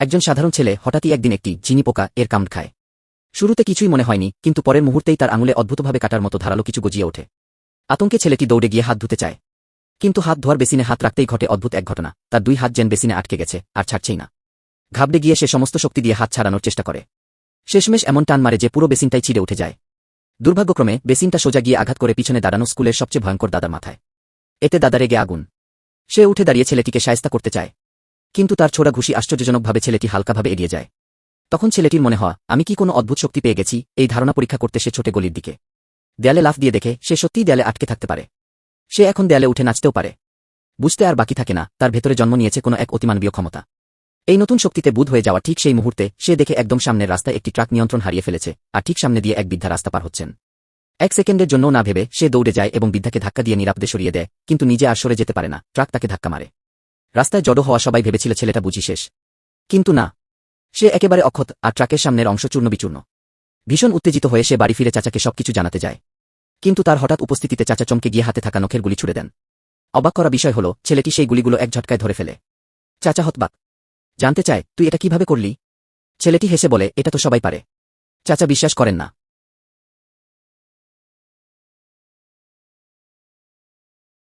একজন সাধারণ ছেলে হঠাৎই একদিন একটি চিনি পোকা এর কামড় খায়। শুরুতে কিছুই মনে হয়নি, কিন্তু পরের মুহূর্তেই তার আঙুলে অদ্ভুতভাবে কাটার মতো ধারালো কিছু গজিয়ে ওঠে। আতঙ্কে ছেলেটি দৌড়ে গিয়ে হাত ধুতে চায়। কিন্তু হাত ধোয়ার বেসিনে হাত রাখতেই ঘটে অদ্ভুত এক ঘটনা। তার দুই হাত যেন বেসিনে আটকে গেছে, আর ছাড়ছেই না। ঘাবড়ে গিয়ে সে সমস্ত শক্তি দিয়ে হাত ছাড়ানোর চেষ্টা করে। শেষমেশ এমন টান মারে যে পুরো বেসিনটাই ছিঁড়ে উঠে যায়। দুর্ভাগ্যক্রমে বেসিনটা সোজা গিয়ে আঘাত করে পিছনে দাঁড়ানো স্কুলের সবচেয়ে ভয়ঙ্কর দাদার মাথায়। এতে দাদা রেগে আগুন। সে উঠে দাঁড়িয়ে ছেলেটিকে সায়স্তা করতে চায়। কিন্তু তার ছোড়া ঘুষি আশ্চর্যজনকভাবে ছেলেটি হালকাভাবে এড়িয়ে যায়। তখন ছেলেটির মনে হয় আমি কি কোনো অদ্ভুত শক্তি পেয়ে গেছি? এই ধারণা পরীক্ষা করতে সে ছোটে গলির দিকে। দেয়ালে লাফ দিয়ে দেখে, সে সত্যিই দেয়ালে আটকে থাকতে পারে। সে এখন দেয়ালে উঠে নাচতেও পারে। বুঝতে আর বাকি থাকে না, তার ভেতরে জন্ম নিয়েছে কোনো এক অতিমানবীয় ক্ষমতা। এই নতুন শক্তিতে বুধ হয়ে যাওয়া ঠিক সেই মুহূর্তে, সে দেখে একদম সামনের রাস্তায় একটি ট্রাক নিয়ন্ত্রণ হারিয়ে ফেলেছে, আর ঠিক সামনে দিয়ে এক বৃদ্ধা রাস্তা পার হচ্ছেন। এক সেকেন্ডের জন্যও না ভেবে, সে দৌড়ে যায় এবং বৃদ্ধাকে ধাক্কা দিয়ে নিরাপদে সরিয়ে দেয়, কিন্তু নিজে আর সরে যেতে পারে না, ট্রাক তাকে ধাক্কা মারে। রাস্তায় জড়ো হওয়া সবাই ভেবেছিল ছেলেটা বুঝি শেষ। কিন্তু না। সে একেবারে অক্ষত আর ট্রাকের সামনের অংশ চূর্ণ বিচূর্ণ ভীষণ উত্তেজিত হয়ে সে বাড়ি ফিরে চাচাকে সবকিছু জানাতে যায়। কিন্তু তার হঠাৎ উপস্থিতিতে চাচা চমকে গিয়ে হাতে থাকা নখের গুলি ছুড়ে দেন। অবাক করা বিষয় হল, ছেলেটি সেই গুলিগুলো এক ঝটকায় ধরে ফেলে। চাচা হতবাক। জানতে চায়, তুই এটা কীভাবে করলি? ছেলেটি হেসে বলে, এটা তো সবাই পারে। চাচা বিশ্বাস করেন না।